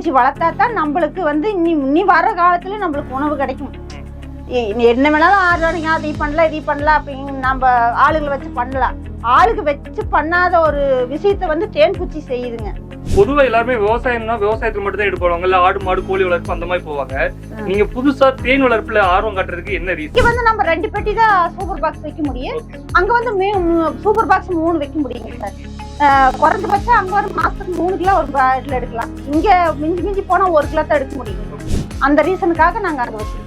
பூச்சி வளர்த்தா தான் நம்மளுக்கு வந்து இனி இனி வர காலத்துல நம்மளுக்கு உணவு கிடைக்கும். என்ன வேணாலும் ஆர்கானிக் அதை பண்ணலாம் இதை பண்ணலாம் அப்படின்னு நம்ம ஆளுங்களை வச்சு பண்ணலாம். ஆளுக்கு வச்சு பண்ணாத ஒரு விஷயத்த வந்து தேன் பூச்சி செய்யுதுங்க. பொதுவா எல்லாருமே விவசாயம்னா விவசாயத்துக்கு மட்டும் தான் ஈடுபடுவாங்க. இல்ல ஆடு மாடு கோழி வளர்ப்பு அந்த மாதிரி போவாங்க. நீங்க புதுசா தேன் வளர்ப்புல ஆர்வம் காட்டுறதுக்கு என்ன ரீசன் வந்து நம்ம ரெண்டு பெட்டி தான் சூப்பர் பாக்ஸ் வைக்க முடியும். அங்க வந்து சூப்பர் பாக்ஸ் மூணு வைக்க முடியுங்க சார். குறைஞ்சபட்சம் அங்க ஒரு மாசத்துக்கு மூணு கிலோ ஒரு பாட்டில் எடுக்கலாம். இங்க மிஞ்சி மிஞ்சி போனா ஒரு கிலோ தான் எடுக்க முடியும். அந்த ரீசனுக்காக நாங்க அங்க வச்சிருக்கோம்.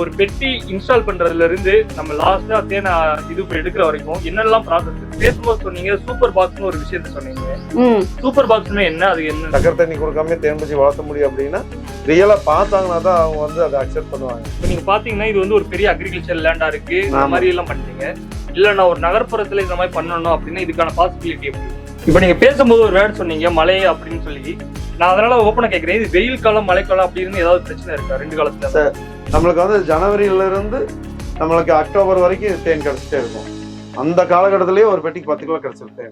ஒரு பெட்டி இன்ஸ்டால் பண்றதுல இருந்து நம்ம லாஸ்டா தேனை இது எடுக்கிற வரைக்கும் என்னெல்லாம் ப்ராசஸ் பேசும்போது சொன்னீங்க சூப்பர் பாக்ஸ்னு ஒரு விஷயத்த சொன்னீங்க. ம். சூப்பர் பாக்ஸ்னா என்ன? அது என்ன? சக்கரை தண்ணி கொடுக்காம தேன்பூச்சி வளர்த்த முடியும் அப்படின்னா ரியலா பார்த்தாங்கன்னா தான் அவங்க வந்து அதை அக்செப்ட் பண்ணுவாங்க. இப்ப நீங்க பாத்தீங்கன்னா இது வந்து ஒரு பெரிய அக்ரிகல்ச்சர் லேண்டா இருக்கு. இந்த. மாதிரி எல்லாம் பண்ணிட்டீங்க. இல்ல நான் ஒரு நகர்ப்புறத்துல இந்த மாதிரி பண்ணணும் அப்படின்னா இதுக்கான பாசிபிலிட்டி எப்படி? இப்போ நீங்கள் பேசும்போது ஒரு வேர்டு சொன்னீங்க மழை அப்படின்னு சொல்லி. நான் அதனால ஓப்பனாக கேட்குறேன் இது வெயில் காலம் மழைக்காலம் அப்படின்னு ஏதாவது பிரச்சனை இருக்கா? ரெண்டு காலத்துல? நம்மளுக்கு வந்து ஜனவரியில இருந்து நம்மளுக்கு அக்டோபர் வரைக்கும் தேன் கிடச்சிட்டே இருக்கும் அந்த காலகட்டத்திலேயே ஒரு பெட்டிக்கு பத்து கிலோ கிடைச்சிருக்கு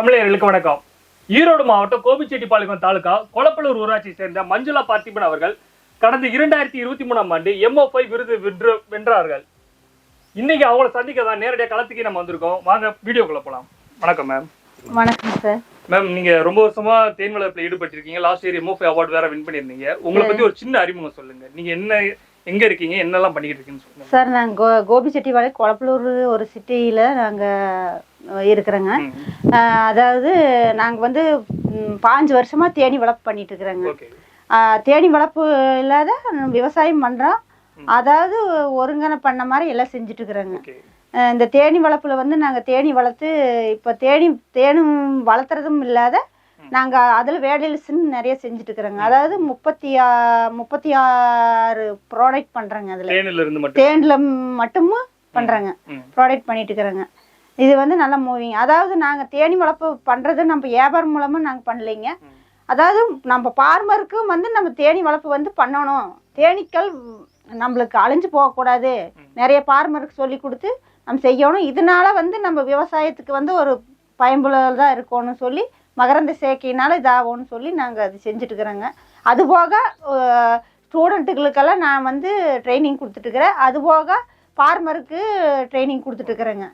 தமிழர்களுக்கு வணக்கம். ஈரோடு மாவட்டம் கோபிச்செட்டிப்பாளையம் தாலுகா கொளப்பலூர் ஊராட்சியை சேர்ந்த மஞ்சுளா பார்த்திபன் அவர்கள் கடந்த இரண்டாயிரத்தி இருபத்தி மூணாம் ஆண்டு எம்ஓஃபை விருது வென்று வென்றார்கள். இன்னைக்கு அவங்கள சந்திக்க தான் நேரடியாக களத்துக்கே நம்ம வந்திருக்கோம். வாங்க வீடியோக்குள்ள போலாம். வணக்கம் மேம் வணக்கம் சார் மேம் நீங்க ரொம்ப வருஷமா தேன் வளர்ப்புல ஈடுபட்டிருக்கீங்க லாஸ்ட் இயர் எம்ஓஃபை அவார்டு வேற வின் பண்ணியிருந்தீங்க. உங்களை பத்தி ஒரு சின்ன அறிமுகம் சொல்லுங்க. நீங்க என்ன எங்க இருக்கீங்க? என்னெல்லாம் பண்ணிக்கிட்டு இருக்கீங்கன்னு சார் நாங்கள் கோ கோபிச்செட்டிப்பாளையம் குளப்பலூர் ஒரு சிட்டியில் நாங்கள் இருக்கிறோங்க. அதாவது நாங்கள் வந்து ம், பாஞ்சு வருஷமாக தேனி வளர்ப்பு பண்ணிட்டு இருக்கிறோங்க. ஓகே. தேனி வளர்ப்பு இல்லாத விவசாயம் பண்ணுறோம். அதாவது ஒருங்கனை பண்ண மாதிரி எல்லாம் செஞ்சுட்டு இருக்கிறோங்க. ஓகே. அஹ் இந்த தேனி வளர்ப்புல வந்து நாங்கள் தேனி வளர்த்து இப்போ தேனி தேனும் வளர்த்துறதும் இல்லாத. நாங்கள் அதில் வேலையில்ஸ்ன்னு நிறைய செஞ்சுட்டு இருக்கிறோங்க அதாவது முப்பத்தி ஆ முப்பத்தி ஆறு ப்ராடக்ட் பண்ணுறோங்க அதில் தேனில மட்டும் பண்ணுறோங்க ப்ராடக்ட் பண்ணிட்டு இருக்கிறோங்க இது வந்து நல்ல மூவிங் அதாவது நாங்கள் தேனி வளர்ப்பு பண்ணுறது நம்ம வியாபாரம் மூலமாக நாங்கள் பண்ணலைங்க. அதாவது நம்ம பார்மருக்கும் வந்து நம்ம தேனி வளர்ப்பு வந்து பண்ணணும். தேனீக்கள் நம்மளுக்கு அழிஞ்சு போகக்கூடாது. நிறைய பார்மருக்கு சொல்லி கொடுத்து நம்ம செய்யணும். இதனால வந்து நம்ம விவசாயத்துக்கு வந்து ஒரு பயன்புள்ளதாக இருக்கணும்னு சொல்லி மகரந்த சேர்க்கையினால இதாகும்னு சொல்லி நாங்கள் அது செஞ்சுட்டு இருக்கிறோங்க அதுபோக ஸ்டூடெண்ட்டுகளுக்கெல்லாம் நான் வந்து ட்ரைனிங் கொடுத்துட்டுருக்கிறேன் அதுபோக ஃபார்மருக்கு ட்ரைனிங் கொடுத்துட்ருக்குறேங்க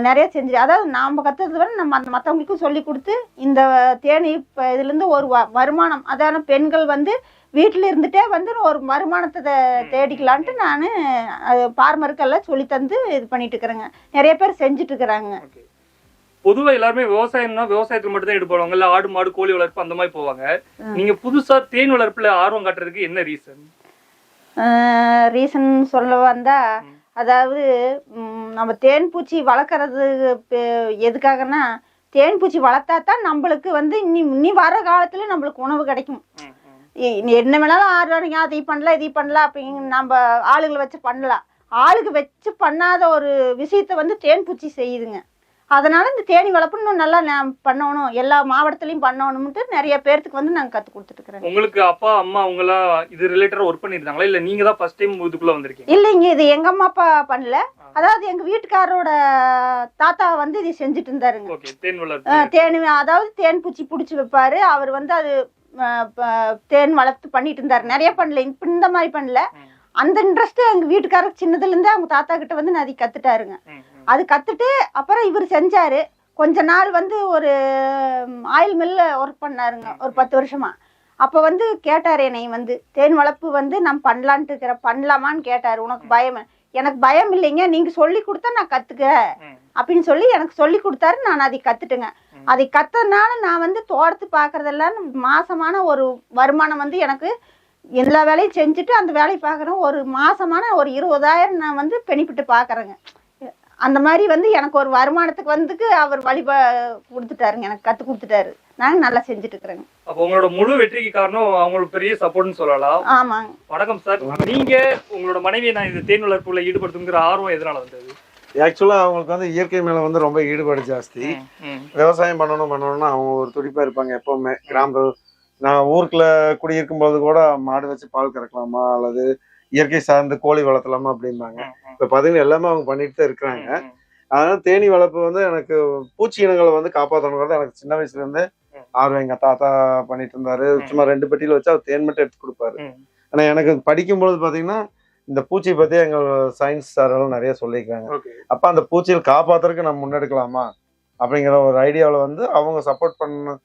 நிறைய செஞ்சு அதாவது நாம் கற்றுறது விட நம்ம மற்றவங்களுக்கும் சொல்லி கொடுத்து இந்த தேனி இப்போ இதுலேருந்து ஒரு வ- வருமானம் அதான பெண்கள் வந்து வீட்டில் இருந்துட்டே வந்து ஒரு வருமானத்தை தேடிக்கலான்ட்டு நான் அது ஃபார்மருக்கெல்லாம் சொல்லி தந்து இது பண்ணிட்டு இருக்கிறேங்க நிறைய பேர் செஞ்சுட்டு இருக்கிறாங்க ஓகே பொதுவா எல்லாருமே விவசாயம்னா விவசாயத்துக்கு மட்டும் தான் ஈடுபடுவாங்க. இல்ல ஆடு மாடு கோழி வளர்ப்பு அந்த மாதிரி போவாங்க. நீங்க புதுசா தேன் வளர்ப்புல ஆர்வம் காட்டுறதுக்கு என்ன ரீசன் ரீசன் சொல்ல வந்தா. அதாவது நம்ம தேன் பூச்சி வளர்க்குறது எதுக்காகன்னா தேன் பூச்சி வளர்த்தா தான் நம்மளுக்கு வந்து இனி இனி வர காலத்துல நம்மளுக்கு உணவு கிடைக்கும். என்ன வேணாலும் ஆர்கானிக் அதை பண்ணலாம் இதை பண்ணலாம் அப்படின்னு நம்ம ஆளுங்களை வச்சு பண்ணலாம். ஆளுக்கு வச்சு பண்ணாத ஒரு விஷயத்த வந்து தேன் பூச்சி செய்யுதுங்க. அதனால இந்த தேனி வளர்ப்பு இன்னும் நல்லா நான் பண்ணணும் எல்லா மாவட்டத்துலையும் பண்ணணும்ட்டு நிறைய பேர்த்துக்கு வந்து நாங்கள் கற்றுக் கொடுத்துட்டுருக்குறோங்க உங்களுக்கு அப்பா அம்மா அவங்க எல்லாம் இது ரிலேட்டடா ஒர்க் பண்ணிருந்தாங்களா இல்ல நீங்க தான் ஃபர்ஸ்ட் டைம் இதுக்குள்ள வந்திருக்கீங்க? இல்லைங்க இது எங்க அம்மா அப்பா பண்ணல. அதாவது எங்க வீட்டுக்காரரோட தாத்தா வந்து இது செஞ்சுட்டு இருந்தாருங்க. தேன் அதாவது தேன் பூச்சி பிடிச்சி வைப்பாரு. அவர் வந்து அது தேன் வளர்த்து பண்ணிட்டு இருந்தாரு. நிறைய பண்ணல இப்ப இந்த மாதிரி பண்ணல. அந்த இன்ட்ரெஸ்ட் எங்க வீட்டுக்காரருக்கு சின்னதுல இருந்தே அவங்க தாத்தா கிட்ட வந்து நான் அதை கத்துட்டாருங்க. அது கத்துட்டு அப்புறம் இவர் செஞ்சாரு. கொஞ்ச நாள் வந்து ஒரு ஆயில் மில்ல ஒர்க் பண்ணாருங்க. ஒரு பத்து வருஷமா. அப்போ வந்து கேட்டார் என்னை வந்து தேன் வளர்ப்பு வந்து நான் பண்ணலான்ட்டு இருக்கிற பண்ணலாமான்னு கேட்டார். உனக்கு பயம் எனக்கு பயம் இல்லைங்க. நீங்க சொல்லி கொடுத்தா நான் கத்துக்க ம். அப்படின்னு சொல்லி எனக்கு சொல்லி கொடுத்தாரு. நான் அதை கத்துட்டுங்க. அதை கத்ததுனால நான் வந்து தோட்டத்து பார்க்கறதெல்லாம் மாசமான ஒரு வருமானம் வந்து எனக்கு எல்லா வேலையும் செஞ்சுட்டு அந்த வேலையை பார்க்குறேன் ஒரு மாசமான ஒரு இருபதாயிரம் நான் வந்து பெனிஃபிட் பார்க்குறேங்க. அந்த மாதிரி வந்து எனக்கு ஒரு வருமானத்துக்கு வந்துக்கு அவர் வழி ப- கொடுத்துட்டாருங்க. எனக்கு கற்றுக் கொடுத்துட்டாரு. நாங்க நல்லா செஞ்சுட்டு இருக்கிறோங்க அப்போ உங்களோட முழு வெற்றிக்கு காரணம் அவங்களுக்கு பெரிய சப்போர்ட்னு சொல்லலாம். ஆமாங்க. வணக்கம் சார். நீங்க உங்களோட மனைவியை நான் இந்த தேன் வளர்ப்புல ஈடுபடுத்துங்கிற ஆர்வம் எதனால வந்தது? ஆக்சுவலா அவங்களுக்கு வந்து இயற்கை மேல வந்து ரொம்ப ஈடுபாடு ஜாஸ்தி. விவசாயம் பண்ணணும் பண்ணணும்னா அவங்க ஒரு துடிப்பா இருப்பாங்க எப்பவுமே. கிராம நான் ஊருக்குள்ள குடியிருக்கும் போது கூட மாடு வச்சு பால் கறக்கலாமா அல்லது இயற்கை சார்ந்து கோழி வளர்த்தலாமா அப்படிம்பாங்க. இப்ப பாத்தீங்கன்னா எல்லாமே அவங்க பண்ணிட்டு தான் இருக்கிறாங்க. அதனால தேனி வளர்ப்பு வந்து எனக்கு பூச்சி இனங்களை வந்து காப்பாற்றணுங்கிறது எனக்கு சின்ன வயசுல இருந்தே. ஆர்வம். எங்க தாத்தா பண்ணிட்டு இருந்தாரு. சும்மா ரெண்டு பெட்டியில வச்சு அவர் தேன் மட்டும் எடுத்து கொடுப்பாரு. ம். ஆனா எனக்கு படிக்கும்பொழுது பாத்தீங்கன்னா இந்த பூச்சி பத்தி எங்க சயின்ஸ் சார் எல்லாம் நிறைய சொல்லியிருக்காங்க. அப்ப அந்த பூச்சிகள் காப்பாத்துறதுக்கு நம்ம முன்னெடுக்கலாமா? அப்படிங்கிற ஒரு ஐடியாவில் வந்து அவங்க சப்போர்ட் பண்ண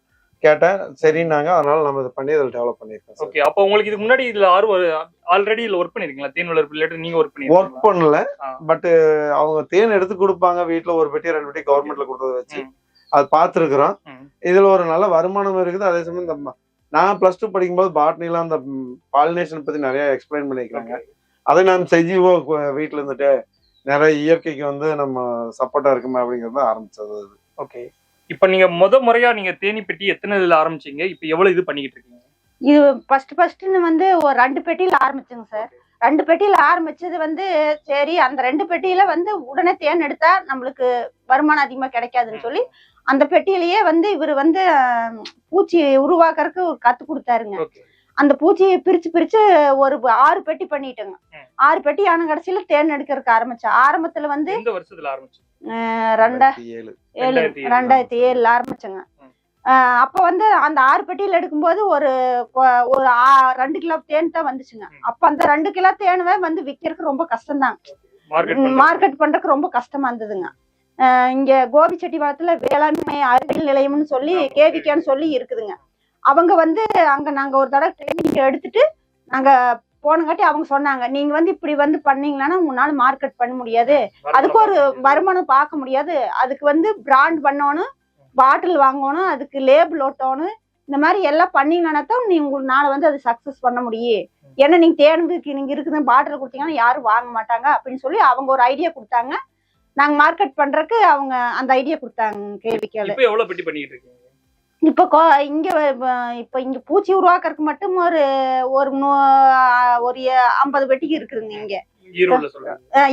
கேட்டேன். சரின்னாங்க. அதனால நம்ம இதை பண்ணி அதில் டெவலப் பண்ணியிருக்கோம் ஓகே அப்போ உங்களுக்கு இதுக்கு முன்னாடி இதுல ஆர்வம் ஆல்ரெடி இதுல ஒர்க் பண்ணிருக்கீங்களா? தேன் வளர்ப்பு இல்லாட்டி நீங்க ஒர்க் ஒர்க் பண்ணிருக்கீங்களா பண்ணல. பட் அவங்க தேன் எடுத்து கொடுப்பாங்க. வீட்ல ஒரு பெட்டி ரெண்டு பெட்டி கவர்மெண்ட்ல கொடுத்ததை வச்சு. அது பார்த்துருக்குறோம். இதுல ஒரு நல்ல வருமானம் இருக்குது. அதே சமயம் இந்த நான் பிளஸ் டூ படிக்கும்போது பாட்னிலாம் அந்த பாலினேஷன் பத்தி நிறைய எக்ஸ்பிளைன் பண்ணியிருக்காங்க. அதை நான் செஞ்சு வீட்டில் இருந்துட்டு நிறைய இயற்கைக்கு வந்து நம்ம சப்போர்ட்டா இருக்குமே அப்படிங்கறத ஆரம்பிச்சது. ஓகே இப்போ நீங்க முத முறையா நீங்க தேனி பெட்டி எத்தனை இதுல ஆரம்பிச்சீங்க. இப்போ எவ்வளவு இது பண்ணிக்கிட்டு இருக்கீங்க? இது ஃபர்ஸ்ட் ஃபர்ஸ்ட்னு வந்து ஒரு ரெண்டு பெட்டியில ஆரம்பிச்சுங்க சார். ரெண்டு பெட்டியில ஆரம்பிச்சது வந்து சரி அந்த ரெண்டு பெட்டியில வந்து உடனே தேன் எடுத்தா நம்மளுக்கு வருமானம் அதிகமா கிடைக்காதுன்னு சொல்லி அந்த பெட்டியிலேயே வந்து இவர் வந்து பூச்சி உருவாக்குறதுக்கு ஒரு கத்து கொடுத்தாருங்க. அந்த பூச்சியை பிரிச்சு பிரிச்சு ஒரு ஆறு பெட்டி பண்ணிட்டேங்க. ஆறு பெட்டி ஆன கடைசியில தேன் எடுக்கிறதுக்கு ஆரம்பிச்சேன் ஆரம்பத்துல வந்து ரெண்டாயிரத்தி ஏழு. ரெண்டாயிரத்தி ஏழு. ரெண்டாயிரத்தி ஏழுல ஆரம்பிச்சேங்க. அப்ப வந்து அந்த ஆறு பெட்டியில எடுக்கும்போது ஒரு ஒரு ரெண்டு கிலோ தேன் தான் வந்துச்சுங்க. அப்ப அந்த ரெண்டு கிலோ தேனுவே வந்து விக்கிறதுக்கு ரொம்ப கஷ்டம்தான். மார்க்கெட் மார்க்கெட் பண்றதுக்கு ரொம்ப கஷ்டமா இருந்ததுங்க. இங்க கோபிச்செட்டிப்பாளையத்துல வேளாண்மை அறிவியல் நிலையம்னு சொல்லி. கேவிக்கான்னு சொல்லி இருக்குதுங்க. அவங்க வந்து அங்க நாங்க ஒரு தடவை ட்ரைனிங் எடுத்துட்டு நாங்க போனங்காட்டி அவங்க சொன்னாங்க நீங்க வந்து இப்படி வந்து பண்ணீங்கன்னா உங்களால மார்க்கெட் பண்ண முடியாது. அதுக்கு ஒரு வருமானம் பார்க்க முடியாது. அதுக்கு வந்து பிராண்ட் பண்ணணும் பாட்டில் வாங்கணும் அதுக்கு லேபிள் ஒட்டணும். இந்த மாதிரி எல்லாம் பண்ணீங்கன்னா தான் நீ உங்களால வந்து அது சக்சஸ் பண்ண முடியும். ஏன்னா நீங்க தேனுக்கு நீங்க இருக்குது பாட்டில் கொடுத்தீங்கன்னா யாரும் வாங்க மாட்டாங்க அப்படின்னு சொல்லி அவங்க ஒரு ஐடியா கொடுத்தாங்க. நாங்க மார்க்கெட் பண்றதுக்கு அவங்க அந்த ஐடியா கொடுத்தாங்க இப்போ எவ்வளவு பெட்டி பண்ணிக்கிட்டு இருக்கீங்க? இப்ப கொ- இங்க இப்ப இங்க பூச்சி உருவாக்குறதுக்கு மட்டும் ஒரு ஒரு ஒரு ஐம்பது பெட்டிக்கு இருக்குதுங்க இங்க.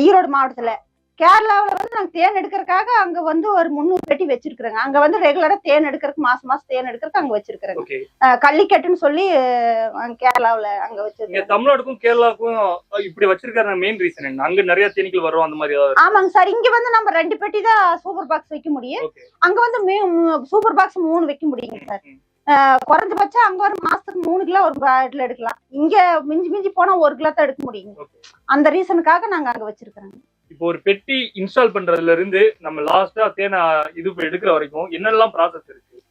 ஈரோடு மாவட்டத்துல. கேரளாவுல வந்து நாங்க தேன் எடுக்கிறதுக்காக அங்க வந்து ஒரு முந்நூறு பெட்டி வச்சிருக்கிறோங்க. அங்க வந்து ரெகுலரா தேன் எடுக்கிறதுக்கு மாசம் மாசம் தேன் எடுக்கிறதுக்கு அங்க வச்சிருக்கிறோங்க. கள்ளிக்கட்டுன்னு சொல்லி கேரளாவுல அங்க இங்க வச்சிருக்கோம் தமிழ்நாடுக்கும் கேரளாவுக்கும் இப்படி வச்சிருக்கிற மெயின் ரீசன் என்ன? அங்க நிறைய தேனீக்கள் வரும் அந்த மாதிரி ஆமாங்க சார். இங்க வந்து நம்ம ரெண்டு பெட்டி தான் சூப்பர் பாக்ஸ் வைக்க முடியும். அங்க வந்து சூப்பர் பாக்ஸ் மூணு வைக்க முடியுங்க சார். குறைஞ்சபட்சம் அங்க ஒரு மாசத்துக்கு மூணு கிலோ ஒரு பாட்டில் எடுக்கலாம். இங்க மிஞ்சி மிஞ்சி போனா ஒரு கிலோ தான் எடுக்க முடியுங்க. ஓகே. அந்த ரீசனுக்காக நாங்க அங்க வச்சிருக்கிறோங்க. இப்போ ஒரு பெட்டி இன்ஸ்டால் பண்றதுல இருந்து நம்ம லாஸ்டா தேனை இது எடுக்கிற வரைக்கும் என்னெல்லாம் ப்ராசஸ் இருக்கு?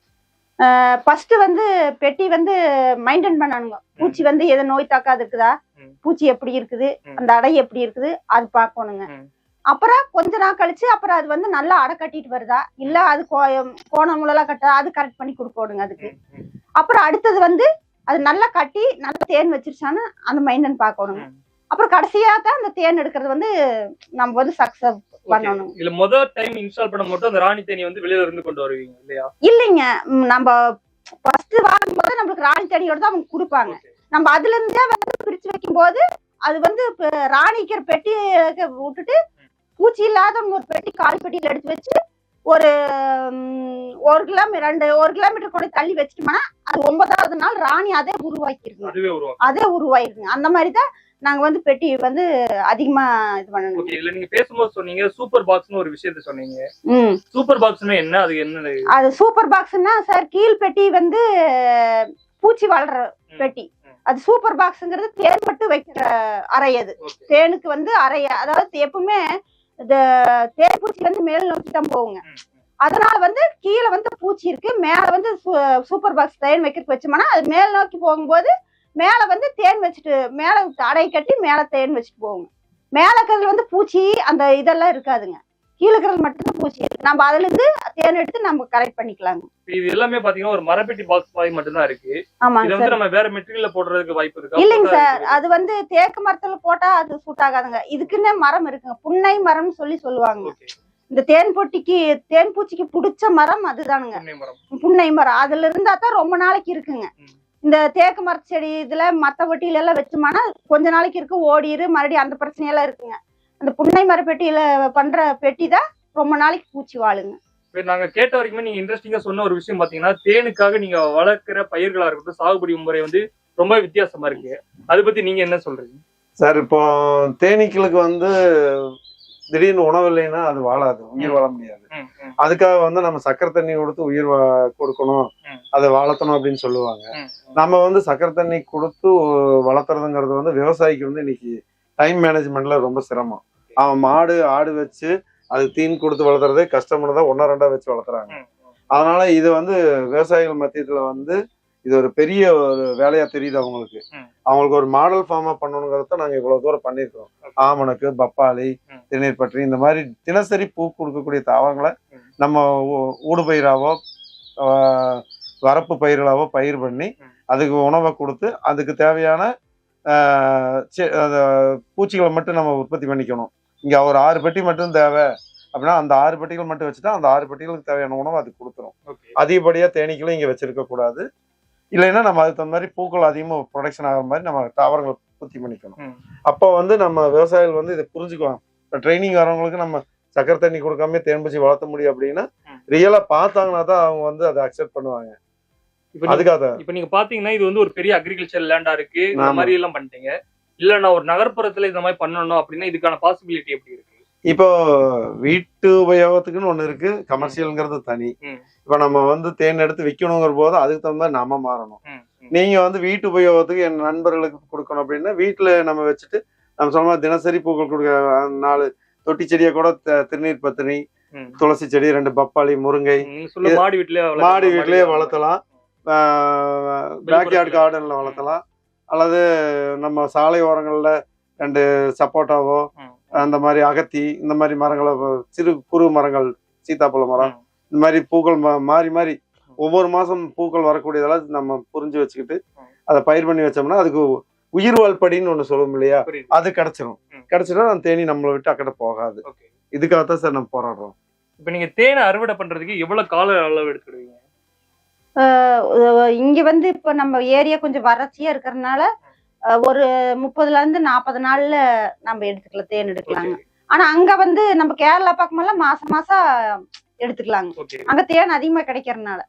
ஃபர்ஸ்ட் வந்து பெட்டி வந்து மெயின்டைன் பண்ணணுங்க. பூச்சி வந்து எதை நோய் தாக்காது இருக்குதா. பூச்சி எப்படி இருக்குது. அந்த அடை எப்படி இருக்குது? அது பார்க்கணுங்க. அப்புறம் கொஞ்ச நாள் கழிச்சு அப்புறம் அது வந்து நல்லா அடை கட்டிட்டு வருதா? இல்ல அது கோ- கோணங்களெல்லாம் கட்ட அது கரெக்ட் பண்ணி கொடுக்கணுங்க அதுக்கு. அப்புறம் அடுத்தது வந்து அது நல்லா கட்டி நல்லா தேன் வச்சிருச்சான்னு அந்த மெயின்டைன் பார்க்கணுங்க. அப்புறம் கடைசியா தான் அந்த தேன் எடுக்கிறது வந்து நம்ம வந்து சக்சஸ். பண்ணணும். இதுல முதல் டைம் இன்ஸ்டால் பண்ண மட்டும் அந்த ராணி தேனி வந்து வெளியில இருந்து கொண்டு வருவீங்க இல்லையா? இல்லைங்க. நம்ம ஃபர்ஸ்ட் வாங்கும்போது நம்மளுக்கு ராணி தனியோட தான் அவங்க கொடுப்பாங்க. நம்ம அதுல இருந்தே வந்து பிரிச்சு வைக்கும்போது அது வந்து ராணிக்கிற பெட்டி விட்டுட்டு பூச்சி இல்லாத ஒரு பெட்டி காலி பெட்டியில எடுத்து வச்சு ஒரு ஒரு கிலோமீட்டர் ரெண்டு ஒரு கிலோமீட்டர் கொண்டு தள்ளி வச்சிட்டோம்னா அது ஒன்பதாவது நாள் ராணி அதே உருவாக்கிருங்க. அதே உருவாயிருக்குங்க அந்த மாதிரி தான் நாங்க வந்து பெட்டி வந்து அதிகமா இது பண்ணணும். ஓகே இதுல நீங்க பேசும்போது சொன்னீங்க சூப்பர் பாக்ஸ்னு ஒரு விஷயத்த சொன்னீங்க. சூப்பர் பாக்ஸ்னா என்ன? அது என்ன அது சூப்பர் பாக்ஸ்னா சார் கீழ் பெட்டி வந்து பூச்சி வளர்ற பெட்டி. அது சூப்பர் பாக்ஸ்ங்கிறது தேன் மட்டும் வைக்கிற அறை அது. தேனுக்கு வந்து அறை அதாவது எப்பவுமே இந்த தேன் பூச்சி வந்து மேல் நோக்கி தான் போகுங்க. அதனால வந்து கீழே வந்து பூச்சி இருக்கு மேல வந்து சூப்பர் பாக்ஸ் தேன் வைக்கிறதுக்கு வச்சோம்னா அது மேல் நோக்கி போகும்போது மேல வந்து தேன் வச்சுட்டு மேல அடை கட்டி மேல தேன் வச்சுட்டு போகுங்க மேல இருக்கிறதுல வந்து பூச்சி அந்த இதெல்லாம் இருக்காதுங்க. கீழே இருக்கிறது மட்டும்தான் பூச்சி இருக்கு. நம்ம அதுல இருந்து தேன் எடுத்து நம்ம கரெக்ட் பண்ணிக்கலாங்க. இது எல்லாமே பாத்தீங்கன்னா ஒரு மரப்பெட்டி பாக்ஸ் மாதிரி மட்டும்தான் இருக்கு. ஆமாங்க இது வந்து நம்ம வேற மெட்டீரியல்ல போடுறதுக்கு வாய்ப்பு இருக்கா? இல்லைங்க சார். அது வந்து தேக்கு மரத்துல போட்டா அது சூட் ஆகாதுங்க. இதுக்குன்னே மரம் இருக்குங்க. புன்னை மரம்னு சொல்லி சொல்லுவாங்க. இந்த தேன் பொட்டிக்கு தேன் பூச்சிக்கு பிடிச்ச மரம் அதுதானுங்க. புன்னை மரம். அதுல இருந்தா தான் ரொம்ப நாளைக்கு இருக்குங்க. இந்த தேக்கு மர செடி இதுல மத்த வெட்டியில எல்லாம் வச்சோம்னா கொஞ்ச நாளைக்கு இருக்கு ஓடிரு மறுபடியும் அந்த பிரச்சனையெல்லாம் இருக்குங்க. அந்த புன்னை மர பெட்டியில பண்ற பெட்டி தான் ரொம்ப நாளைக்கு பூச்சி வாழுங்க. நாங்க கேட்ட வரைக்குமே நீங்க இன்ட்ரெஸ்டிங்கா சொன்ன ஒரு விஷயம் பாத்தீங்கன்னா தேனுக்காக நீங்க வளர்க்கிற பயிர்களா இருக்கட்டும் சாகுபடி முறை வந்து ரொம்ப வித்தியாசமா இருக்கு. அதை பத்தி நீங்க என்ன சொல்றீங்க? சார் இப்போ தேனீக்களுக்கு வந்து திடீர்னு உணவு இல்லைன்னா அது வாழாது உயிர் வாழ முடியாது. அதுக்காக வந்து நம்ம சக்கரை தண்ணி கொடுத்து உயிர் கொடுக்கணும். அதை வளர்த்தணும் அப்படின்னு சொல்லுவாங்க. நம்ம வந்து சக்கரை தண்ணி கொடுத்து வளர்த்துறதுங்கிறது வந்து விவசாயிக்கு வந்து இன்னைக்கு டைம் மேனேஜ்மெண்ட்ல ரொம்ப சிரமம். அவன் மாடு ஆடு வச்சு அது தீன் கொடுத்து வளர்த்துறதே கஷ்டம்னு தான் ஒன்னா ரெண்டா வச்சு வளர்த்துறாங்க. அதனால இது வந்து விவசாயிகள் மத்தியத்துல வந்து இது ஒரு பெரிய ஒரு வேலையா தெரியுது அவங்களுக்கு. அவங்களுக்கு ஒரு மாடல் ஃபார்மா பண்ணணுங்கிறத நாங்க இவ்வளவு தூரம் பண்ணியிருக்கோம் ஆமணக்கு பப்பாளி ம். திருநீர் பற்றி இந்த மாதிரி தினசரி பூ கொடுக்கக்கூடிய தாவரங்களை ம். நம்ம ஊடுபயிராவோ வரப்பு பயிர்களாவோ பயிர் பண்ணி. அதுக்கு உணவை கொடுத்து அதுக்கு தேவையான ஆஹ், செ- அந்த பூச்சிகளை மட்டும் நம்ம உற்பத்தி பண்ணிக்கணும் இங்க ஒரு ஆறு பெட்டி மட்டும் தேவை அப்படின்னா அந்த ஆறு பெட்டிகள் மட்டும் வச்சுட்டா அந்த ஆறு பெட்டிகளுக்கு தேவையான உணவு அது கொடுத்துரும் Okay. அதிகப்படியா தேனீக்களும் இங்க வச்சிருக்க கூடாது இல்லைன்னா நம்ம அதுக்கு தகுந்த மாதிரி பூக்கள் அதிகமாக ப்ரொடக்ஷன் ஆகிற மாதிரி நம்ம தாவரங்களை உற்பத்தி பண்ணிக்கணும். அப்போ வந்து நம்ம விவசாயிகள் வந்து இதை புரிஞ்சுக்குவாங்க. இப்போ ட்ரைனிங் வரவங்களுக்கு நம்ம சக்கரை தண்ணி கொடுக்காம தேன்பூச்சி வளர்த்த முடியும் அப்படின்னா. ரியலா பார்த்தாங்கன்னா தான் அவங்க வந்து அதை அக்செப்ட் பண்ணுவாங்க. அதுக்காக இப்ப நீங்க பாத்தீங்கன்னா இது வந்து ஒரு பெரிய அக்ரிகல்ச்சர் லேண்டா இருக்கு. இந்த. மாதிரி எல்லாம் பண்ணிட்டீங்க. இல்ல நான் ஒரு நகர்ப்புறத்துல இந்த மாதிரி பண்ணணும் அப்படின்னா இதுக்கான பாசிபிலிட்டி எப்படி இருக்கு? இப்போ வீட்டு உபயோகத்துக்குன்னு ஒண்ணு இருக்கு கமர்ஷியல்ங்கிறது தனி. இப்போ நம்ம வந்து தேன் எடுத்து விற்கணுங்கிற போது அதுக்கு தகுந்த மாதிரி நாம மாறணும். நீங்க வந்து வீட்டு உபயோகத்துக்கு என் நண்பர்களுக்கு கொடுக்கணும் அப்படின்னா வீட்டுல நம்ம வச்சுட்டு நம்ம சொன்ன தினசரி பூக்கள் கொடுக்க நாலு தொட்டி செடியை கூட திருநீர் பத்தினி. துளசி செடி ரெண்டு பப்பாளி முருங்கை மாடி வீட்லயே. மாடி வீட்லயே வளர்த்தலாம் பேக்யார்ட் கார்டன்ல வளர்த்தலாம் அல்லது நம்ம சாலை ஓரங்கள்ல ரெண்டு சப்போட்டாவோ. அந்த மாதிரி அகத்தி இந்த மாதிரி மரங்களை சிறு குறு மரங்கள் சீத்தாப்பழ மரம். இந்த மாதிரி பூக்கள் மா- மாறி மாறி ஒவ்வொரு மாசம் பூக்கள் வரக்கூடியதெல்லாம் நம்ம புரிஞ்சு வச்சுக்கிட்டு. அதை பயிர் பண்ணி வச்சோம்னா அதுக்கு உயிர் வாழ்படின்னு ஒண்ணு சொல்லுவோம் இல்லையா. அது கிடைச்சிரும். கிடைச்சிட்டா அந்த தேனி நம்மளை விட்டு அக்கட போகாது Okay. இதுக்காகத்தான் சார் நம்ம போராடுறோம் இப்ப நீங்க தேனை அறுவடை பண்றதுக்கு எவ்வளவு கால அளவு எடுத்துக்கிடுவீங்க அஹ் இங்க வந்து இப்ப நம்ம ஏரியா கொஞ்சம் வறட்சியா இருக்கிறதுனால ஒரு முப்பதுல இருந்து நாற்பது நாள்ல நம்ம எடுத்துக்கலாம் தேன் எடுக்கலாங்க ஆனா அங்க வந்து நம்ம கேரளா பக்கமெல்லாம் மாசம் மாசம் எடுத்துக்கலாங்க. அங்க தேன் அதிகமா கிடைக்கிறதுனால.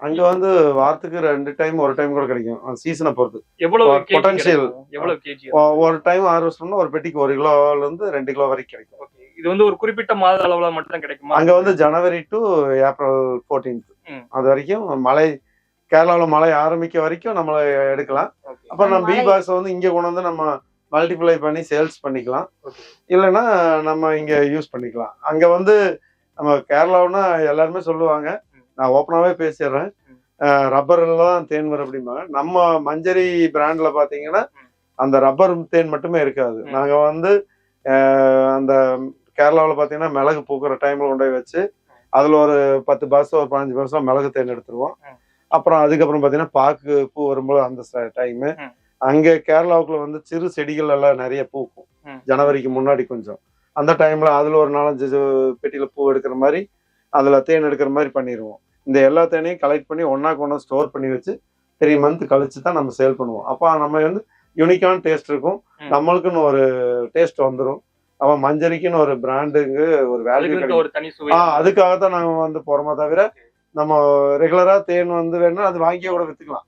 அங்க வந்து வாரத்துக்கு ரெண்டு டைம் ஒரு டைம் கூட கிடைக்கும். சீசனை பொறுத்து. எவ்வளவு. கிடைக்கும்? எவ்வளவு ஒரு டைம் ஹார்வெஸ்ட் ஒரு பெட்டிக்கு ஒரு கிலோல இருந்து ரெண்டு கிலோ வரைக்கும் கிடைக்கும். ஓகே. இது வந்து ஒரு குறிப்பிட்ட மாத அளவுல மட்டும் தான் கிடைக்குமா? அங்க வந்து ஜனவரி டு ஏப்ரல் ஃபோர்டீன்த். அது வரைக்கும் மழை கேரளாவுல மழை ஆரம்பிக்க வரைக்கும் நம்மள எடுக்கலாம். அப்புறம் நம்ம பி பாக்ஸ் வந்து இங்க கொண்டு வந்து நம்ம மல்டிப்ளை பண்ணி சேல்ஸ் பண்ணிக்கலாம். இல்லைன்னா நம்ம இங்க யூஸ் பண்ணிக்கலாம் அங்க வந்து நம்ம கேரளாவுன்னா எல்லாருமே சொல்லுவாங்க. நான் ஓப்பனாவே பேசிடுறேன் ம். ரப்பர் எல்லாம் தேன் வரும் அப்படிம்பாங்க நம்ம மஞ்சரி பிராண்ட்ல பாத்தீங்கன்னா ம். அந்த ரப்பர் தேன் மட்டுமே இருக்காது ம். நாங்க வந்து அஹ், அந்த கேரளாவில் பார்த்தீங்கன்னா மிளகு பூக்கிற டைம்ல கொண்டு போய் வச்சு அதுல ஒரு பத்து பாசம் ஒரு பதினஞ்சு பாசம் மிளகு தேன் எடுத்துருவோம். அப்புறம் அதுக்கப்புறம் பார்த்தீங்கன்னா பாக்கு பூ வரும்போது அந்த டைம். அங்க கேரளாவுக்குள்ள வந்து சிறு செடிகள் எல்லாம் நிறைய பூக்கும். ஜனவரிக்கு முன்னாடி கொஞ்சம். அந்த டைம்ல அதுல ஒரு நாலஞ்சு பெட்டியில பூ எடுக்கிற மாதிரி அதுல தேன் எடுக்கிற மாதிரி பண்ணிடுவோம் இந்த எல்லா தேனையும் கலெக்ட் பண்ணி ஒன்னா கொண்டு ஸ்டோர் பண்ணி வச்சு த்ரீ மந்த் கழிச்சு தான் நம்ம சேல் பண்ணுவோம். அப்போ நம்ம வந்து யூனிக்கான டேஸ்ட் இருக்கும். நம்மளுக்குன்னு ஒரு டேஸ்ட் வந்துடும் அவன் மஞ்சரிக்குன்னு ஒரு பிராண்டுங்க ஒரு வேல்யூ அதுக்கு கிடைக்கும். ஒரு தனி சுவை ஆ அதுக்காக தான் நாங்க வந்து போறோமே தவிர நம்ம ரெகுலரா தேன் வந்து வேணா அது வாங்கி கூட வித்துக்கலாம்.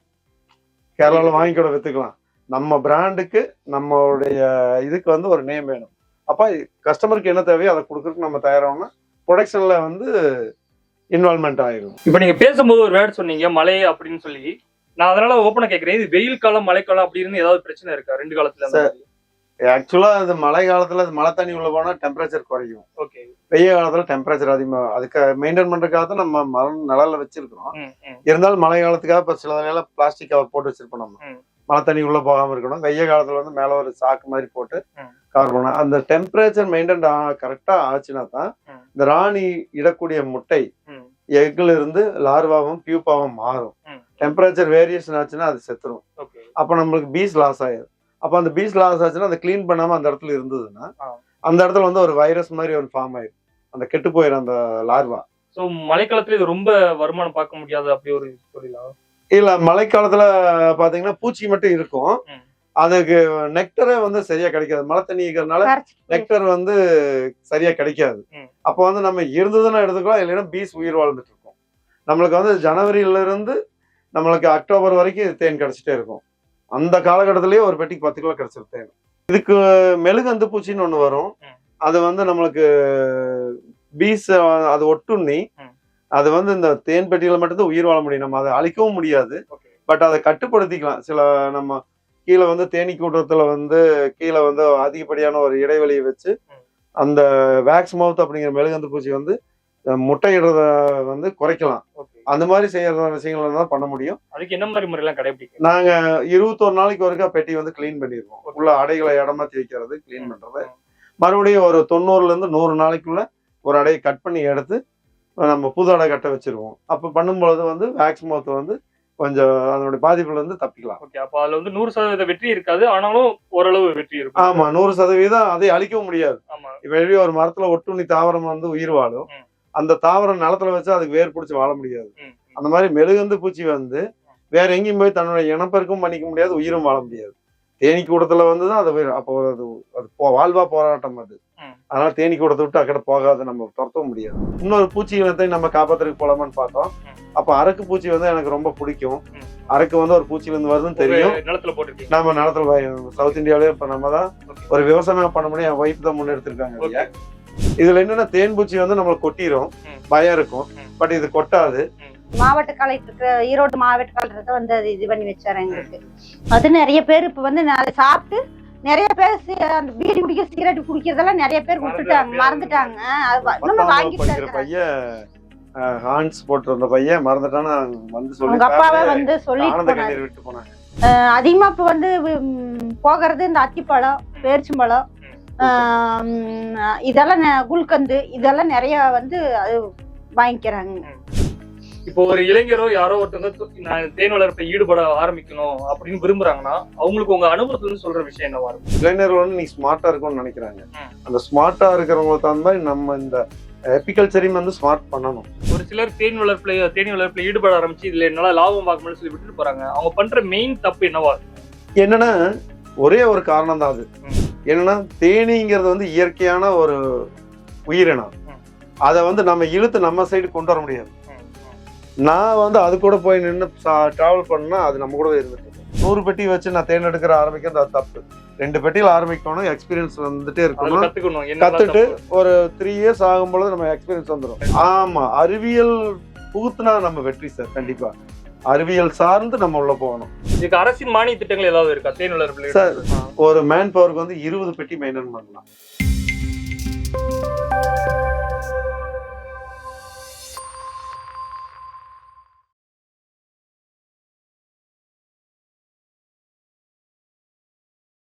கேரளால வாங்கி கூட வித்துக்கலாம். நம்ம பிராண்டுக்கு நம்மளுடைய இதுக்கு வந்து ஒரு நேம் வேணும். அப்ப கஸ்டமருக்கு என்ன தேவையோ அதை கொடுக்கறதுக்கு நம்ம தயாராகணும்னா ப்ரொடக்ஷன்ல வந்து இன்வால்மெண்ட் ஆயிரும். இப்ப நீங்க பேசும்போது ஒரு வேர்ட் சொன்னீங்க மழை அப்படின்னு சொல்லி. நான் அதனால ஓப்பனா கேக்குறேன். இது வெயில் காலம் மழைக்காலம் அப்படின்னு ஏதாவது பிரச்சனை இருக்கா? ரெண்டு காலத்துல அந்த மாதிரி? ஆக்சுவலா அது மழை காலத்துல அது மழை தண்ணி உள்ள போனா டெம்பரேச்சர் குறையும் ஓகே வெய்ய காலத்துல டெம்பரேச்சர் அதிகமா அதுக்கு மெயின்டைன் பண்றதுக்காக தான் நம்ம மரம் நிழல்ல வச்சிருக்கிறோம் இருந்தாலும் மழை காலத்துக்காக இப்ப சில வேலை பிளாஸ்டிக் கவர் போட்டு வச்சிருப்போம் நம்ம. மழை தண்ணி உள்ள போகாம இருக்கணும் வெய்ய காலத்துல வந்து மேல ஒரு சாக்கு மாதிரி போட்டு. கவர் பண்ணணும் அந்த டெம்பரேச்சர் மெயின்டைன் கரெக்டா ஆச்சுன்னா தான். இந்த ராணி இடக்கூடிய முட்டை ம். எக்ல இருந்து லார்வாவும் பியூப்பாவும் மாறும். டெம்பரேச்சர் வேரியேஷன் ஆச்சுன்னா அது செத்துரும் அப்ப நம்மளுக்கு பீஸ் லாஸ் ஆயிரும் அப்ப அந்த பீஸ் லாஸ் ஆச்சுன்னா அதை க்ளீன் பண்ணாம அந்த இடத்துல இருந்ததுன்னா. அந்த இடத்துல வந்து ஒரு வைரஸ் மாதிரி ஒரு ஃபார்ம் ஆயிரும் அந்த கெட்டு போயிடும் அந்த லார்வா சோ மழைக்காலத்துல இது ரொம்ப வருமானம் பார்க்க முடியாத அப்படி ஒரு தொழிலா இல்ல மழைக்காலத்துல பாத்தீங்கன்னா பூச்சி மட்டும் இருக்கும். அதுக்கு நெக்டரே வந்து சரியா கிடைக்காது மழை தண்ணி இருக்கிறதுனால. நெக்டர் வந்து சரியா கிடைக்காது. அப்போ வந்து நம்ம இருந்ததுன்னா எடுத்துக்கலாம் இல்லைன்னா பீஸ் உயிர் வாழ்ந்துட்டு இருக்கும் நம்மளுக்கு வந்து ஜனவரியில இருந்து நம்மளுக்கு அக்டோபர் வரைக்கும் தேன் கிடைச்சிட்டே இருக்கும் அந்த காலகட்டத்திலேயே ஒரு பெட்டிக்கு பத்து கிலோ கிடைச்சிரும் தேன் இதுக்கு மெழுகந்து பூச்சின்னு ஒண்ணு வரும். அது வந்து நம்மளுக்கு பீஸ் அது ஒட்டுண்ணி. அது வந்து இந்த தேன் பெட்டியில மட்டும்தான் உயிர் வாழ முடியும். நம்ம அதை அழிக்கவும் முடியாது. பட் அதை கட்டுப்படுத்திக்கலாம். சில நம்ம கீழே வந்து தேனீ கூட்டத்துல வந்து கீழே வந்து அதிகப்படியான ஒரு இடைவெளியை வச்சு. அந்த வேக்ஸ் மவுத் அப்படிங்கிற மெழுகந்து பூச்சி வந்து முட்டையிடுறத வந்து குறைக்கலாம். அந்த மாதிரி செய்யற விஷயங்கள் தான் பண்ண முடியும். அதுக்கு என்ன மாதிரி முறையெல்லாம் கடைபிடிக்கும் நாங்க இருபத்தொரு நாளைக்கு ஒருக்கா பெட்டி வந்து க்ளீன் பண்ணிடுவோம். உள்ள அடைகளை இடமாத்தி வைக்கிறது க்ளீன் பண்றது. மறுபடியும் ஒரு தொண்ணூறுல இருந்து நூறு நாளைக்குள்ள ஒரு அடையை கட் பண்ணி எடுத்து நம்ம புது அடை கட்ட வச்சிருவோம். அப்ப பண்ணும்பொழுது வந்து வேக்ஸ் மவுத் வந்து கொஞ்சம் அதனுடைய பாதிப்புல இருந்து தப்பிக்கலாம். ஓகே அப்ப அதுல வந்து நூறு சதவீத வெற்றி இருக்காது. ஆனாலும் ஓரளவு வெற்றி இருக்கும். ஆமா நூறு சதவீதம் அதை அழிக்கவும் முடியாது. எப்படி ஒரு மரத்துல ஒட்டுண்ணி தாவரம் வந்து உயிர் வாழும். அந்த தாவரம் நிலத்துல வச்சு அதுக்கு வேர் பிடிச்சி வாழ முடியாது. அந்த மாதிரி மெழுகந்து பூச்சி வந்து வேற எங்கேயும் போய் தன்னுடைய இனப்பெருக்கும் பண்ணிக்க முடியாது உயிரும் வாழ முடியாது தேனி கூடத்துல வந்து தான் அது. அப்போ அது அது வாழ்வா போராட்டம் அது. அதனால தேனி கூடத்தை விட்டு அக்கட போகாது நம்ம துரத்தவும் முடியாது இன்னொரு பூச்சி இனத்தை நம்ம காப்பாத்துறதுக்கு போலாமான்னு பார்த்தோம். அப்ப அரக்கு பூச்சி வந்து எனக்கு ரொம்ப பிடிக்கும். அரக்கு வந்து ஒரு பூச்சில இருந்து வருதுன்னு தெரியும் நம்ம நிலத்துல சவுத் இந்தியாவிலே இப்ப நம்ம தான். ஒரு விவசாயம் பண்ண முடியும் என் ஒய்ஃப் தான் முன்னெடுத்திருக்காங்க இதுல என்னன்னா தேன் பூச்சி வந்து நம்மளுக்கு கொட்டிரும். ம். பயம் இருக்கும். பட் இது கொட்டாது. மாவட்ட கலெக்டர் இருக்கிற ஈரோடு மாவட்ட கலெக்டர் வந்து அது இது பண்ணி வச்சாரு எங்களுக்கு. அது நிறைய பேர் இப்ப வந்து அதை சாப்பிட்டு நிறைய பேர் சி- அந்த பீடி குடிக்க சிகரெட் குடிக்கிறதெல்லாம் நிறைய பேர் விட்டுட்டாங்க மறந்துட்டாங்க. அது வாங்கிட்டு ஹான்ஸ் போட்டிருந்த பையன் மறந்துட்டானா வந்து சொல்லி அவங்க அப்பாவே வந்து கண்ணீர் விட்டு போனாங்க அதிகமா இப்ப வந்து போகிறது இந்த அத்திப்பழம் பேரிச்சம்பழம் இதெல்லாம் நெ- குல்கந்து இதெல்லாம் நிறைய வந்து அது வாங்கிக்கிறாங்க. இப்போ ஒரு இளைஞரோ யாரோ ஒருத்தவங்க நான் தேன் வளர்ப்பை ஈடுபட ஆரம்பிக்கணும் அப்படின்னு விரும்புறாங்கன்னா அவங்களுக்கு உங்க அனுபவத்துல இருந்து சொல்ற விஷயம் என்னவா இருக்கும்? இளைஞர்கள் வந்து நீ ஸ்மார்ட்டா இருக்கும்னு நினைக்கிறாங்க. அந்த ஸ்மார்ட்டா இருக்கிறவங்களுக்கு தகுந்த மாதிரி நம்ம இந்த எபிகல்ச்சரையும் வந்து ஸ்மார்ட் பண்ணணும். ஒரு சிலர் தேன் வளர்ப்புல தேனி வளர்ப்புல ஈடுபட ஆரம்பிச்சு இதுல என்னால லாபம் பார்க்க முடியல சொல்லி விட்டுட்டு போறாங்க. அவங்க பண்ற மெயின் தப்பு என்னவா இருக்கும்? என்னன்னா ஒரே ஒரு காரணம் தான் அது. என்னன்னா தேனீங்கிறது வந்து இயற்கையான ஒரு உயிரினம். அதை வந்து நம்ம இழுத்து நம்ம சைடு கொண்டு வர முடியாது. நான் வந்து அது கூட போய் நின்று டிராவல் பண்ணா அது நம்ம கூட இருந்துட்டு. நூறு பெட்டி வச்சு நான் தேன் எடுக்கிற ஆரம்பிக்கிறது அது தப்பு. ரெண்டு பெட்டியில் ஆரம்பிக்கணும் எக்ஸ்பீரியன்ஸ் வந்துட்டே இருக்கணும். கத்துட்டு ஒரு த்ரீ இயர்ஸ் ஆகும் பொழுது நம்ம எக்ஸ்பீரியன்ஸ் வந்துடும் ஆமா அறிவியல் புகுத்துனா நம்ம வெற்றி சார் கண்டிப்பா. அறிவியல் சார்ந்து நம்ம உள்ள போகணும். இதுக்கு அரசின் மானிய திட்டங்கள் ஏதாவது இருக்கா? தேனிலர் சார் ஒரு மேன் பவருக்கு வந்து இருபது பெட்டி மெயின்டைன் பண்ணலாம்.